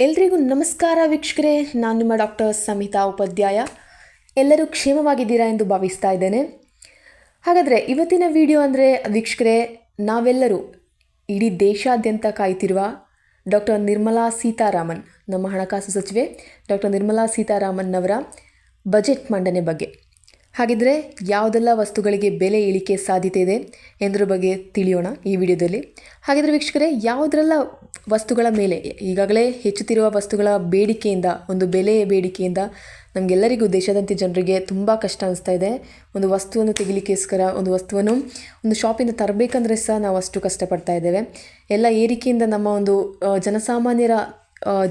ಎಲ್ರಿಗೂ ನಮಸ್ಕಾರ ವೀಕ್ಷಕರೇ. ನಾನು ನಿಮ್ಮ ಡಾಕ್ಟರ್ ಸಮಿತಾ ಉಪಾಧ್ಯಾಯ. ಎಲ್ಲರೂ ಕ್ಷೇಮವಾಗಿದ್ದೀರಾ ಎಂದು ಭಾವಿಸ್ತಾ ಇದ್ದೇನೆ. ಹಾಗಾದರೆ ಇವತ್ತಿನ ವಿಡಿಯೋ ಅಂದರೆ ವೀಕ್ಷಕರೇ, ನಾವೆಲ್ಲರೂ ಇಡೀ ದೇಶಾದ್ಯಂತ ಕಾಯ್ತಿರುವ ಡಾಕ್ಟರ್ ನಿರ್ಮಲಾ ಸೀತಾರಾಮನ್, ನಮ್ಮ ಹಣಕಾಸು ಸಚಿವೆ, ಡಾಕ್ಟರ್ ನಿರ್ಮಲಾ ಸೀತಾರಾಮನ್ ಅವರ ಬಜೆಟ್ ಮಂಡನೆ ಬಗ್ಗೆ. ಹಾಗಿದ್ರೆ ಯಾವುದೆಲ್ಲ ವಸ್ತುಗಳಿಗೆ ಬೆಲೆ ಇಳಿಕೆ ಸಾಧ್ಯತೆ ಇದೆ ಎಂದ್ರ ಬಗ್ಗೆ ತಿಳಿಯೋಣ ಈ ವಿಡಿಯೋದಲ್ಲಿ. ಹಾಗಿದ್ರೆ ವೀಕ್ಷಕರೇ, ಯಾವುದರೆಲ್ಲ ವಸ್ತುಗಳ ಮೇಲೆ, ಈಗಾಗಲೇ ಹೆಚ್ಚುತ್ತಿರುವ ವಸ್ತುಗಳ ಬೇಡಿಕೆಯಿಂದ, ಒಂದು ಬೆಲೆಯ ಬೇಡಿಕೆಯಿಂದ ನಮಗೆಲ್ಲರಿಗೂ ದೇಶಾದ್ಯಂತ ಜನರಿಗೆ ತುಂಬ ಕಷ್ಟ ಅನಿಸ್ತಾ ಇದೆ. ಒಂದು ವಸ್ತುವನ್ನು ತೆಗಿಲಿಕ್ಕೋಸ್ಕರ, ಒಂದು ವಸ್ತುವನ್ನು ಒಂದು ಶಾಪಿಂದ ತರಬೇಕಂದ್ರೆ ಸಹ ನಾವು ಅಷ್ಟು ಕಷ್ಟಪಡ್ತಾ ಇದ್ದೇವೆ. ಎಲ್ಲ ಏರಿಕೆಯಿಂದ ನಮ್ಮ ಒಂದು ಜನಸಾಮಾನ್ಯರ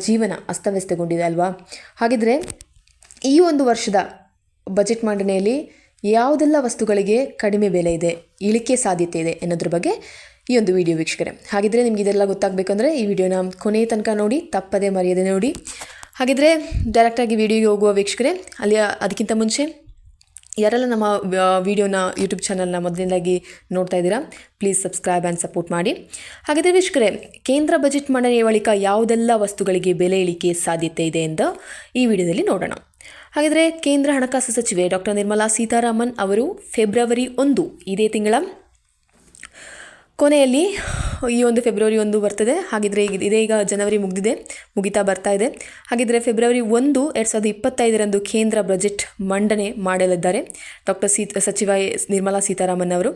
ಜೀವನ ಅಸ್ತವ್ಯಸ್ತಗೊಂಡಿದೆ ಅಲ್ವಾ? ಹಾಗಿದ್ರೆ ಈ ಒಂದು ವರ್ಷದ ಬಜೆಟ್ ಮಂಡನೆಯಲ್ಲಿ ಯಾವುದೆಲ್ಲ ವಸ್ತುಗಳಿಗೆ ಕಡಿಮೆ ಬೆಲೆ ಇದೆ, ಇಳಿಕೆ ಸಾಧ್ಯತೆ ಇದೆ ಅನ್ನೋದ್ರ ಬಗ್ಗೆ ಈ ಒಂದು ವಿಡಿಯೋ ವೀಕ್ಷಕರೇ. ಹಾಗಿದ್ರೆ ನಿಮ್ಗೆ ಇದೆಲ್ಲ ಗೊತ್ತಾಗಬೇಕಂದ್ರೆ ಈ ವಿಡಿಯೋನ ಕೊನೆ ತನಕ ನೋಡಿ, ತಪ್ಪದೇ ಮರೆಯದೆ ನೋಡಿ. ಹಾಗಿದ್ರೆ ಡೈರೆಕ್ಟಾಗಿ ವಿಡಿಯೋಗೆ ಹೋಗುವ ವೀಕ್ಷಕರೇ ಅಲ್ಲಿ ಅದಕ್ಕಿಂತ ಮುಂಚೆ ಯಾರೆಲ್ಲ ನಮ್ಮ ವಿಡಿಯೋನ ಯೂಟ್ಯೂಬ್ ಚಾನಲ್ನ ಮೊದಲನೇದಾಗಿ ನೋಡ್ತಾ ಇದ್ದೀರಾ ಪ್ಲೀಸ್ ಸಬ್ಸ್ಕ್ರೈಬ್ ಆ್ಯಂಡ್ ಸಪೋರ್ಟ್ ಮಾಡಿ. ಹಾಗಾದರೆ ವೀಕ್ಷಕರೇ, ಕೇಂದ್ರ ಬಜೆಟ್ ಮಂಡನೆಯ ಬಳಿಕ ಯಾವುದೆಲ್ಲ ವಸ್ತುಗಳಿಗೆ ಬೆಲೆ ಇಳಿಕೆ ಸಾಧ್ಯತೆ ಇದೆ ಎಂದು ಈ ವಿಡಿಯೋದಲ್ಲಿ ನೋಡೋಣ. ಹಾಗಾದರೆ ಕೇಂದ್ರ ಹಣಕಾಸು ಸಚಿವೆ ಡಾಕ್ಟರ್ ನಿರ್ಮಲಾ ಸೀತಾರಾಮನ್ ಅವರು ಫೆಬ್ರವರಿ ಒಂದು, ಇದೇ ತಿಂಗಳ ಕೊನೆಯಲ್ಲಿ ಈ ಒಂದು ಫೆಬ್ರವರಿ ಒಂದು ಬರ್ತದೆ. ಹಾಗಿದ್ರೆ ಈಗ ಇದೇ, ಈಗ ಜನವರಿ ಮುಗಿದಿದೆ, ಮುಗಿತಾ ಬರ್ತಾ ಇದೆ. ಹಾಗಿದ್ರೆ ಫೆಬ್ರವರಿ ಒಂದು ಎರಡು ಸಾವಿರದ ಇಪ್ಪತ್ತೈದರಂದು ಕೇಂದ್ರ ಬಜೆಟ್ ಮಂಡನೆ ಮಾಡಲಿದ್ದಾರೆ. ಡಾಕ್ಟರ್ ಸೀತಾ, ಸಚಿವ ನಿರ್ಮಲಾ ಸೀತಾರಾಮನ್ ಅವರು.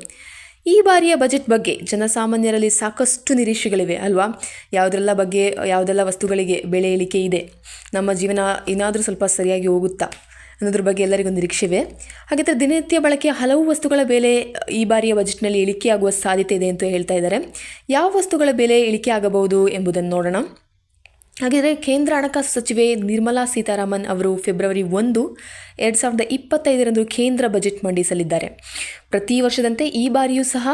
ಈ ಬಾರಿಯ ಬಜೆಟ್ ಬಗ್ಗೆ ಜನಸಾಮಾನ್ಯರಲ್ಲಿ ಸಾಕಷ್ಟು ನಿರೀಕ್ಷೆಗಳಿವೆ ಅಲ್ವಾ? ಯಾವುದೆಲ್ಲ ಬಗ್ಗೆ, ಯಾವುದೆಲ್ಲ ವಸ್ತುಗಳಿಗೆ ಬೆಳೆ ಇಳಿಕೆ ಇದೆ? ನಮ್ಮ ಜೀವನ ಏನಾದರೂ ಸ್ವಲ್ಪ ಸರಿಯಾಗಿ ಹೋಗುತ್ತಾ? ಅನ್ನೋದ್ರ ಬಗ್ಗೆ ಎಲ್ಲರಿಗೂ ನಿರೀಕ್ಷೆ ಇವೆ ಹಾಗಿದ್ರೆ ದಿನನಿತ್ಯ ಬಳಕೆಯ ಹಲವು ವಸ್ತುಗಳ ಬೆಲೆ ಈ ಬಾರಿಯ ಬಜೆಟ್ನಲ್ಲಿ ಇಳಿಕೆಯಾಗುವ ಸಾಧ್ಯತೆ ಇದೆ ಅಂತ ಹೇಳ್ತಾ ಇದ್ದಾರೆ. ಯಾವ ವಸ್ತುಗಳ ಬೆಲೆ ಇಳಿಕೆ ಆಗಬಹುದು ಎಂಬುದನ್ನು ನೋಡೋಣ. ಹಾಗಿದ್ರೆ ಕೇಂದ್ರ ಹಣಕಾಸು ಸಚಿವೆ ನಿರ್ಮಲಾ ಸೀತಾರಾಮನ್ ಅವರು ಫೆಬ್ರವರಿ ಒಂದು, ಎರಡು ಸಾವಿರದ ಇಪ್ಪತ್ತೈದರಂದು ಕೇಂದ್ರ ಬಜೆಟ್ ಮಂಡಿಸಲಿದ್ದಾರೆ. ಪ್ರತಿ ವರ್ಷದಂತೆ ಈ ಬಾರಿಯೂ ಸಹ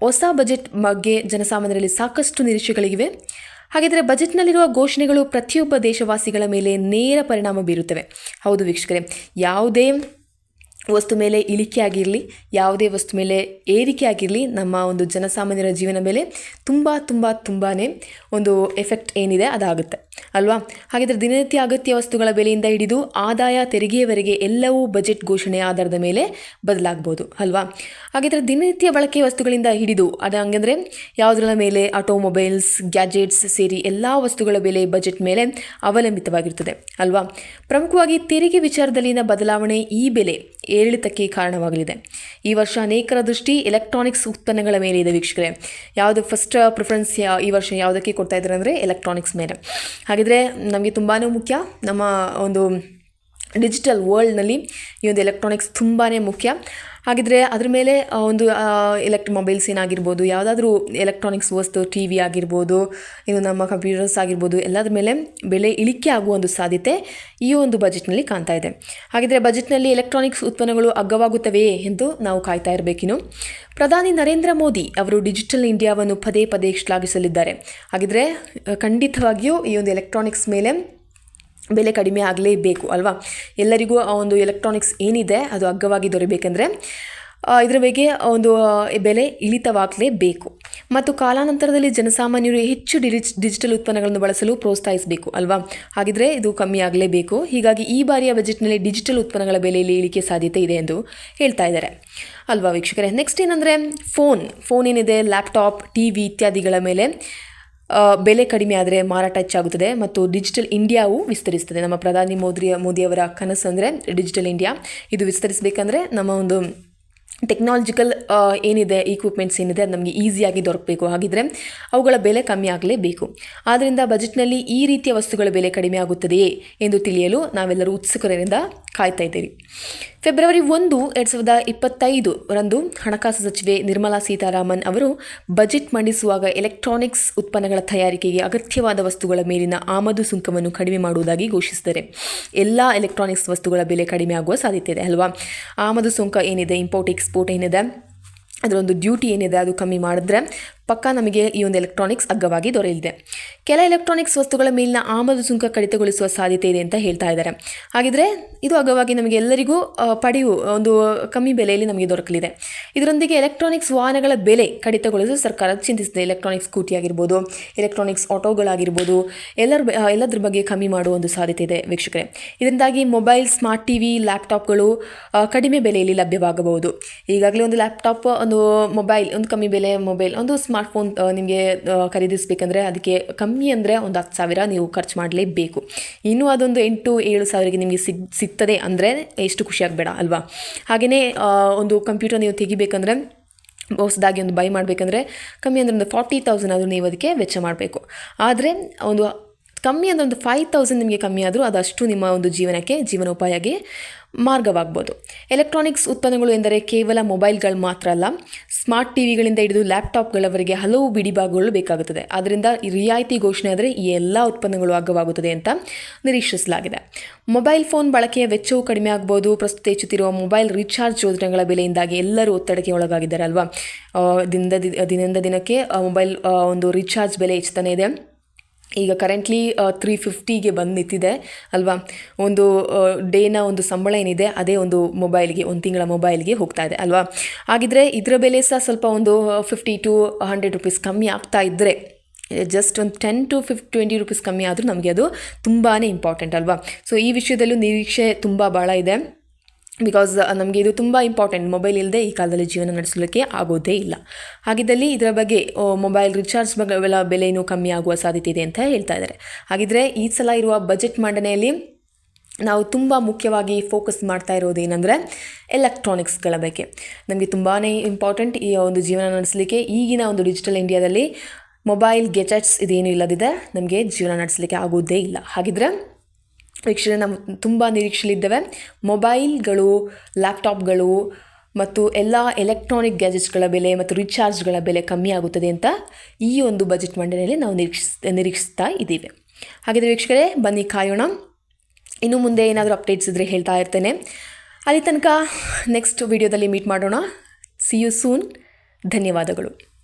ಹೊಸ ಬಜೆಟ್ ಬಗ್ಗೆ ಜನಸಾಮಾನ್ಯರಲ್ಲಿ ಸಾಕಷ್ಟು ನಿರೀಕ್ಷೆಗಳಿವೆ ಹಾಗಿದ್ರೆ ಬಜೆಟ್ನಲ್ಲಿರುವ ಘೋಷಣೆಗಳು ಪ್ರತಿಯೊಬ್ಬ ದೇಶವಾಸಿಗಳ ಮೇಲೆ ನೇರ ಪರಿಣಾಮ ಬೀರುತ್ತವೆ. ಹೌದು ವೀಕ್ಷಕರೇ ಯಾವುದೇ ವಸ್ತು ಮೇಲೆ ಇಳಿಕೆ ಆಗಿರಲಿ ಯಾವುದೇ ವಸ್ತು ಮೇಲೆ ಏರಿಕೆ ಆಗಿರಲಿ ನಮ್ಮ ಒಂದು ಜನಸಾಮಾನ್ಯರ ಜೀವನ ಮೇಲೆ ತುಂಬ ತುಂಬ ತುಂಬಾ ಒಂದು ಎಫೆಕ್ಟ್ ಏನಿದೆ ಅದಾಗುತ್ತೆ, ಅಲ್ವಾ? ಹಾಗಿದ್ರೆ ದಿನನಿತ್ಯ ಅಗತ್ಯ ವಸ್ತುಗಳ ಬೆಲೆಯಿಂದ ಹಿಡಿದು ಆದಾಯ ತೆರಿಗೆಯವರೆಗೆ ಎಲ್ಲವೂ ಬಜೆಟ್ ಘೋಷಣೆ ಆಧಾರದ ಮೇಲೆ ಬದಲಾಗ್ಬೋದು, ಅಲ್ವಾ? ಹಾಗಿದ್ರೆ ದಿನನಿತ್ಯ ಬಳಕೆ ವಸ್ತುಗಳಿಂದ ಹಿಡಿದು, ಅದು ಹಂಗಂದರೆ ಯಾವುದರ ಮೇಲೆ ಆಟೋಮೊಬೈಲ್ಸ್ ಗ್ಯಾಜೆಟ್ಸ್ ಸೇರಿ ಎಲ್ಲ ವಸ್ತುಗಳ ಬೆಲೆ ಬಜೆಟ್ ಮೇಲೆ ಅವಲಂಬಿತವಾಗಿರ್ತದೆ, ಅಲ್ವಾ? ಪ್ರಮುಖವಾಗಿ ತೆರಿಗೆ ವಿಚಾರದಲ್ಲಿನ ಬದಲಾವಣೆ ಈ ಬೆಲೆ ಏರಿಳಿತಕ್ಕೆ ಕಾರಣವಾಗಲಿದೆ. ಈ ವರ್ಷ ಅನೇಕರ ದೃಷ್ಟಿ ಎಲೆಕ್ಟ್ರಾನಿಕ್ಸ್ ಉತ್ಪನ್ನಗಳ ಮೇಲೆ ಇದೆ ವೀಕ್ಷಕರೇ. ಯಾವುದು ಫಸ್ಟ್ ಪ್ರಿಫರೆನ್ಸ್ ಈ ವರ್ಷ ಯಾವುದಕ್ಕೆ ಕೊಡ್ತಾ ಇದ್ದಾರೆ ಅಂದರೆ ಎಲೆಕ್ಟ್ರಾನಿಕ್ಸ್ ಮೇಲೆ. ಹಾಗಿದ್ರೆ ನಮಗೆ ತುಂಬಾ ಮುಖ್ಯ ನಮ್ಮ ಒಂದು ಡಿಜಿಟಲ್ ವರ್ಲ್ಡ್ನಲ್ಲಿ ಈ ಒಂದು ಎಲೆಕ್ಟ್ರಾನಿಕ್ಸ್ ತುಂಬಾ ಮುಖ್ಯ. ಹಾಗಿದ್ರೆ ಅದ್ರ ಮೇಲೆ ಒಂದು ಎಲೆಕ್ಟ್ ಮೊಬೈಲ್ಸ್ ಏನಾಗಿರ್ಬೋದು, ಯಾವುದಾದ್ರೂ ಎಲೆಕ್ಟ್ರಾನಿಕ್ಸ್ ವಸ್ತು, ಟಿ ವಿ ಆಗಿರ್ಬೋದು, ಇನ್ನು ನಮ್ಮ ಕಂಪ್ಯೂಟರ್ಸ್ ಆಗಿರ್ಬೋದು, ಎಲ್ಲದ್ರ ಮೇಲೆ ಬೆಲೆ ಇಳಿಕೆ ಆಗುವ ಒಂದು ಸಾಧ್ಯತೆ ಈ ಒಂದು ಬಜೆಟ್ನಲ್ಲಿ ಕಾಣ್ತಾ ಇದೆ. ಹಾಗಿದ್ರೆ ಬಜೆಟ್ನಲ್ಲಿ ಎಲೆಕ್ಟ್ರಾನಿಕ್ಸ್ ಉತ್ಪನ್ನಗಳು ಅಗ್ಗವಾಗುತ್ತವೆಯೇ ಎಂದು ನಾವು ಕಾಯ್ತಾ ಇರಬೇಕಿನ್ನು. ಪ್ರಧಾನಿ ನರೇಂದ್ರ ಮೋದಿ ಅವರು ಡಿಜಿಟಲ್ ಇಂಡಿಯಾವನ್ನು ಪದೇ ಪದೇ ಶ್ಲಾಘಿಸಲಿದ್ದಾರೆ. ಹಾಗಿದ್ರೆ ಖಂಡಿತವಾಗಿಯೂ ಈ ಒಂದು ಎಲೆಕ್ಟ್ರಾನಿಕ್ಸ್ ಮೇಲೆ ಬೆಲೆ ಕಡಿಮೆ ಆಗಲೇಬೇಕು, ಅಲ್ವಾ? ಎಲ್ಲರಿಗೂ ಆ ಒಂದು ಎಲೆಕ್ಟ್ರಾನಿಕ್ಸ್ ಏನಿದೆ, ಅದು ಅಗ್ಗವಾಗಿ ದೊರೆಯಬೇಕೆಂದರೆ ಇದರ ಬಗ್ಗೆ ಒಂದು ಬೆಲೆ ಇಳಿತವಾಗಲೇಬೇಕು. ಮತ್ತು ಕಾಲಾನಂತರದಲ್ಲಿ ಜನಸಾಮಾನ್ಯರು ಹೆಚ್ಚು ಡಿಜಿಟ್ ಡಿಜಿಟಲ್ ಉತ್ಪನ್ನಗಳನ್ನು ಬಳಸಲು ಪ್ರೋತ್ಸಾಹಿಸಬೇಕು, ಅಲ್ವಾ? ಹಾಗಿದ್ರೆ ಇದು ಕಮ್ಮಿ ಆಗಲೇಬೇಕು. ಹೀಗಾಗಿ ಈ ಬಾರಿಯ ಬಜೆಟ್ನಲ್ಲಿ ಡಿಜಿಟಲ್ ಉತ್ಪನ್ನಗಳ ಬೆಲೆಯಲ್ಲಿ ಇಳಿಕೆ ಸಾಧ್ಯತೆ ಇದೆ ಎಂದು ಹೇಳ್ತಾ ಇದ್ದಾರೆ. ಅಲ್ವಾ ವೀಕ್ಷಕರೇ? ನೆಕ್ಸ್ಟ್ ಏನಂದರೆ, ಫೋನ್. ಫೋನ್ ಏನಿದೆ? ಲ್ಯಾಪ್ಟಾಪ್ ಟಿ ವಿ ಇತ್ಯಾದಿಗಳ ಮೇಲೆ ಬೆಲೆ ಕಡಿಮೆ ಆದರೆ ಮಾರಾಟ ಹೆಚ್ಚಾಗುತ್ತದೆ ಮತ್ತು ಡಿಜಿಟಲ್ ಇಂಡಿಯಾವು ವಿಸ್ತರಿಸ್ತದೆ ನಮ್ಮ ಪ್ರಧಾನಿ ಮೋದಿ ಮೋದಿಯವರ ಕನಸು ಅಂದರೆ ಡಿಜಿಟಲ್ ಇಂಡಿಯಾ. ಇದು ವಿಸ್ತರಿಸಬೇಕಂದ್ರೆ ನಮ್ಮ ಒಂದು ಟೆಕ್ನಾಲಜಿಕಲ್ ಏನಿದೆ ಇಕ್ವಿಪ್ಮೆಂಟ್ಸ್ ಏನಿದೆ, ಅದು ನಮಗೆ ಈಸಿಯಾಗಿ ದೊರಕಬೇಕು. ಹಾಗಿದ್ರೆ ಅವುಗಳ ಬೆಲೆ ಕಮ್ಮಿ ಆಗಲೇಬೇಕು. ಆದ್ದರಿಂದ ಬಜೆಟ್ನಲ್ಲಿ ಈ ರೀತಿಯ ವಸ್ತುಗಳ ಬೆಲೆ ಕಡಿಮೆ ಆಗುತ್ತದೆಯೇ ಎಂದು ತಿಳಿಯಲು ನಾವೆಲ್ಲರೂ ಉತ್ಸುಕರಿಂದ ಕಾಯ್ತಾ ಇದ್ದೀರಿ. ಫೆಬ್ರವರಿ ಒಂದು, ಎರಡು ಸಾವಿರದ ಇಪ್ಪತ್ತೈದು ರಂದು ಹಣಕಾಸು ಸಚಿವೆ ನಿರ್ಮಲಾ ಸೀತಾರಾಮನ್ ಅವರು ಬಜೆಟ್ ಮಂಡಿಸುವಾಗ ಎಲೆಕ್ಟ್ರಾನಿಕ್ಸ್ ಉತ್ಪನ್ನಗಳ ತಯಾರಿಕೆಗೆ ಅಗತ್ಯವಾದ ವಸ್ತುಗಳ ಮೇಲಿನ ಆಮದು ಸುಂಕವನ್ನು ಕಡಿಮೆ ಮಾಡುವುದಾಗಿ ಘೋಷಿಸಿದರೆ ಎಲ್ಲ ಎಲೆಕ್ಟ್ರಾನಿಕ್ಸ್ ವಸ್ತುಗಳ ಬೆಲೆ ಕಡಿಮೆ ಆಗುವ ಸಾಧ್ಯತೆ ಇದೆ, ಅಲ್ವಾ? ಆಮದು ಸುಂಕ ಏನಿದೆ, ಇಂಪೋರ್ಟ್, ಎಕ್ಸ್ಪೋರ್ಟ್ ಏನಿದೆ ಅದರ ಒಂದು ಡ್ಯೂಟಿ ಏನಿದೆ, ಅದು ಕಮ್ಮಿ ಮಾಡಿದ್ರೆ ಪಕ್ಕ ನಮಗೆ ಈ ಒಂದು ಎಲೆಕ್ಟ್ರಾನಿಕ್ಸ್ ಅಗ್ಗವಾಗಿ ದೊರೆಯಲಿದೆ. ಕೆಲ ಎಲೆಕ್ಟ್ರಾನಿಕ್ಸ್ ವಸ್ತುಗಳ ಮೇಲಿನ ಆಮದು ಸುಂಕ ಕಡಿತಗೊಳಿಸುವ ಸಾಧ್ಯತೆ ಇದೆ ಅಂತ ಹೇಳ್ತಾ ಇದ್ದಾರೆ. ಹಾಗಿದ್ರೆ ಇದು ಅಗ್ಗವಾಗಿ ನಮಗೆ ಎಲ್ಲರಿಗೂ ಪಡೆಯು, ಒಂದು ಕಮ್ಮಿ ಬೆಲೆಯಲ್ಲಿ ನಮಗೆ ದೊರಕಲಿದೆ. ಇದರೊಂದಿಗೆ ಎಲೆಕ್ಟ್ರಾನಿಕ್ಸ್ ವಾಹನಗಳ ಬೆಲೆ ಕಡಿತಗೊಳಿಸಲು ಸರ್ಕಾರ ಚಿಂತಿಸಿದೆ. ಎಲೆಕ್ಟ್ರಾನಿಕ್ಸ್ ಸ್ಕೂಟಿ ಆಗಿರ್ಬೋದು ಎಲೆಕ್ಟ್ರಾನಿಕ್ಸ್ ಆಟೋಗಳಾಗಿರ್ಬೋದು, ಎಲ್ಲರ ಎಲ್ಲದ್ರ ಬಗ್ಗೆ ಕಮ್ಮಿ ಮಾಡುವ ಒಂದು ಸಾಧ್ಯತೆ ಇದೆ ವೀಕ್ಷಕರೇ. ಇದರಿಂದಾಗಿ ಮೊಬೈಲ್ ಸ್ಮಾರ್ಟ್ ಟಿ ವಿ ಲ್ಯಾಪ್ಟಾಪ್ಗಳು ಕಡಿಮೆ ಬೆಲೆಯಲ್ಲಿ ಲಭ್ಯವಾಗಬಹುದು. ಈಗಾಗಲೇ ಒಂದು ಲ್ಯಾಪ್ಟಾಪ್ ಒಂದು ಮೊಬೈಲ್ ಒಂದು ಕಮ್ಮಿ ಬೆಲೆ ಮೊಬೈಲ್ ಒಂದು ಸ್ಮಾರ್ಟ್ಫೋನ್ ನಿಮಗೆ ಖರೀದಿಸಬೇಕಂದ್ರೆ ಅದಕ್ಕೆ ಕಮ್ಮಿ ಅಂದರೆ ಒಂದು ಹತ್ತು ಸಾವಿರ ನೀವು ಖರ್ಚು ಮಾಡಲೇಬೇಕು. ಇನ್ನೂ ಅದೊಂದು ಎಂಟು, ಏಳು ಸಾವಿರಕ್ಕೆ ನಿಮಗೆ ಸಿಗ್, ಸಿಗ್ತದೆ ಅಂದರೆ ಎಷ್ಟು ಖುಷಿಯಾಗಬೇಡ ಅಲ್ವಾ? ಹಾಗೆಯೇ ಒಂದು ಕಂಪ್ಯೂಟರ್ ನೀವು ತೆಗಿಬೇಕಂದ್ರೆ, ಹೊಸದಾಗಿ ಒಂದು ಬೈ ಮಾಡಬೇಕಂದ್ರೆ ಕಮ್ಮಿ ಅಂದರೆ ಒಂದು ಫಾರ್ಟಿ ತೌಸಂಡ್ ಆದರೂ ನೀವು ಅದಕ್ಕೆ ವೆಚ್ಚ ಮಾಡಬೇಕು. ಆದರೆ ಒಂದು ಕಮ್ಮಿ ಅಂದರೆ ಒಂದು ಫೈವ್ ತೌಸಂಡ್ ನಿಮಗೆ ಕಮ್ಮಿ ಆದರೂ ಅದಷ್ಟು ನಿಮ್ಮ ಒಂದು ಜೀವನಕ್ಕೆ, ಜೀವನೋಪಾಯಕ್ಕೆ ಮಾರ್ಗವಾಗ್ಬೋದು. ಎಲೆಕ್ಟ್ರಾನಿಕ್ಸ್ ಉತ್ಪನ್ನಗಳು ಎಂದರೆ ಕೇವಲ ಮೊಬೈಲ್ಗಳು ಮಾತ್ರ ಅಲ್ಲ ಸ್ಮಾರ್ಟ್ ಟಿ ವಿಗಳಿಂದ ಹಿಡಿದು ಲ್ಯಾಪ್ಟಾಪ್ಗಳವರೆಗೆ ಹಲವು ಬಿಡಿಭಾಗಗಳು ಬೇಕಾಗುತ್ತದೆ. ಆದ್ದರಿಂದ ರಿಯಾಯಿತಿ ಘೋಷಣೆ ಆದರೆ ಈ ಎಲ್ಲ ಉತ್ಪನ್ನಗಳು ಅಗ್ಗವಾಗುತ್ತದೆ ಅಂತ ನಿರೀಕ್ಷಿಸಲಾಗಿದೆ. ಮೊಬೈಲ್ ಫೋನ್ ಬಳಕೆಯ ವೆಚ್ಚವು ಕಡಿಮೆ ಆಗ್ಬೋದು. ಪ್ರಸ್ತುತ ಹೆಚ್ಚುತ್ತಿರುವ ಮೊಬೈಲ್ ರೀಚಾರ್ಜ್ ಯೋಜನೆಗಳ ಬೆಲೆಯಿಂದಾಗಿ ಎಲ್ಲರೂ ಒತ್ತಡಕ್ಕೆ ಒಳಗಾಗಿದ್ದಾರೆ ಅಲ್ವಾ? ದಿನದ ದಿನದಿಂದ ದಿನಕ್ಕೆ ಮೊಬೈಲ್ ಒಂದು ರೀಚಾರ್ಜ್ ಬೆಲೆ ಹೆಚ್ಚುತ್ತಾನೆ ಇದೆ. ಈಗ ಕರೆಂಟ್ಲಿ ತ್ರೀ ಫಿಫ್ಟಿಗೆ ಬಂದು ನಿಂತಿದೆ, ಅಲ್ವಾ? ಒಂದು ಡೇನ ಒಂದು ಸಂಬಳ ಏನಿದೆ, ಅದೇ ಒಂದು ಮೊಬೈಲ್ಗೆ, ಒಂದು ತಿಂಗಳ ಮೊಬೈಲ್ಗೆ ಹೋಗ್ತಾ ಇದೆ, ಅಲ್ವಾ? ಹಾಗಿದ್ರೆ ಇದರ ಬೆಲೆ ಸಹ ಸ್ವಲ್ಪ ಒಂದು ಫಿಫ್ಟಿ ಟು ಹಂಡ್ರೆಡ್ ರುಪೀಸ್ ಕಮ್ಮಿ ಆಗ್ತಾ ಇದ್ದರೆ ಜಸ್ಟ್ ಒಂದು ten to fif twenty rupees ಕಮ್ಮಿ ಆದರೂ ನಮಗೆ ಅದು ತುಂಬಾ ಇಂಪಾರ್ಟೆಂಟ್ ಅಲ್ವಾ? ಸೊ ಈ ವಿಷಯದಲ್ಲೂ ನಿರೀಕ್ಷೆ ತುಂಬ ಭಾಳ ಇದೆ. ಬಿಕಾಸ್ ನಮಗೆ ಇದು ತುಂಬ ಇಂಪಾರ್ಟೆಂಟ್ ಮೊಬೈಲ್ ಇಲ್ಲದೆ ಈ ಕಾಲದಲ್ಲಿ ಜೀವನ ನಡೆಸಲಿಕ್ಕೆ ಆಗೋದೇ ಇಲ್ಲ. ಹಾಗಿದ್ದಲ್ಲಿ ಇದರ ಬಗ್ಗೆ ಮೊಬೈಲ್ ರಿಚಾರ್ಜ್ ಬಗ್ಗೆ ಬೆಲ ಬೆಲೆಯೂ ಕಮ್ಮಿ ಆಗುವ ಸಾಧ್ಯತೆ ಇದೆ ಅಂತ ಹೇಳ್ತಾ ಇದ್ದಾರೆ. ಹಾಗಿದ್ರೆ ಈ ಸಲ ಇರುವ ಬಜೆಟ್ ಮಂಡನೆಯಲ್ಲಿ ನಾವು ತುಂಬ ಮುಖ್ಯವಾಗಿ ಫೋಕಸ್ ಮಾಡ್ತಾ ಇರೋದು ಏನಂದರೆ ಎಲೆಕ್ಟ್ರಾನಿಕ್ಸ್ಗಳ ಬಗ್ಗೆ. ನಮಗೆ ತುಂಬಾ ಇಂಪಾರ್ಟೆಂಟ್ ಈ ಒಂದು ಜೀವನ ನಡೆಸಲಿಕ್ಕೆ ಈಗಿನ ಒಂದು ಡಿಜಿಟಲ್ ಇಂಡಿಯಾದಲ್ಲಿ ಮೊಬೈಲ್ ಗೆಜೆಟ್ಸ್ ಇದೇನು ಇಲ್ಲದಿದೆ ನಮಗೆ ಜೀವನ ನಡೆಸಲಿಕ್ಕೆ ಆಗೋದೇ ಇಲ್ಲ. ಹಾಗಿದ್ರೆ ವೀಕ್ಷಣೆ ನಮ್ಮ ತುಂಬ ನಿರೀಕ್ಷೆಲಿದ್ದೇವೆ. ಮೊಬೈಲ್ಗಳು, ಲ್ಯಾಪ್ಟಾಪ್ಗಳು ಮತ್ತು ಎಲ್ಲ ಎಲೆಕ್ಟ್ರಾನಿಕ್ ಗ್ಯಾಜೆಟ್ಸ್ಗಳ ಬೆಲೆ ಮತ್ತು ರಿಚಾರ್ಜ್ಗಳ ಬೆಲೆ ಕಮ್ಮಿ ಆಗುತ್ತದೆ ಅಂತ ಈ ಒಂದು ಬಜೆಟ್ ಮಂಡನೆಯಲ್ಲಿ ನಾವು ನಿರೀಕ್ಷಿಸ್, ನಿರೀಕ್ಷಿಸ್ತಾ ಇದ್ದೀವಿ. ಹಾಗಿದ್ರೆ ವೀಕ್ಷಕರೇ, ಬನ್ನಿ ಕಾಯೋಣ. ಇನ್ನು ಮುಂದೆ ಏನಾದರೂ ಅಪ್ಡೇಟ್ಸ್ ಇದ್ದರೆ ಹೇಳ್ತಾ ಇರ್ತೇನೆ. ಅಲ್ಲಿ ತನಕ ನೆಕ್ಸ್ಟ್ ವಿಡಿಯೋದಲ್ಲಿ ಮೀಟ್ ಮಾಡೋಣ. ಸಿ ಯು ಸೂನ್ ಧನ್ಯವಾದಗಳು.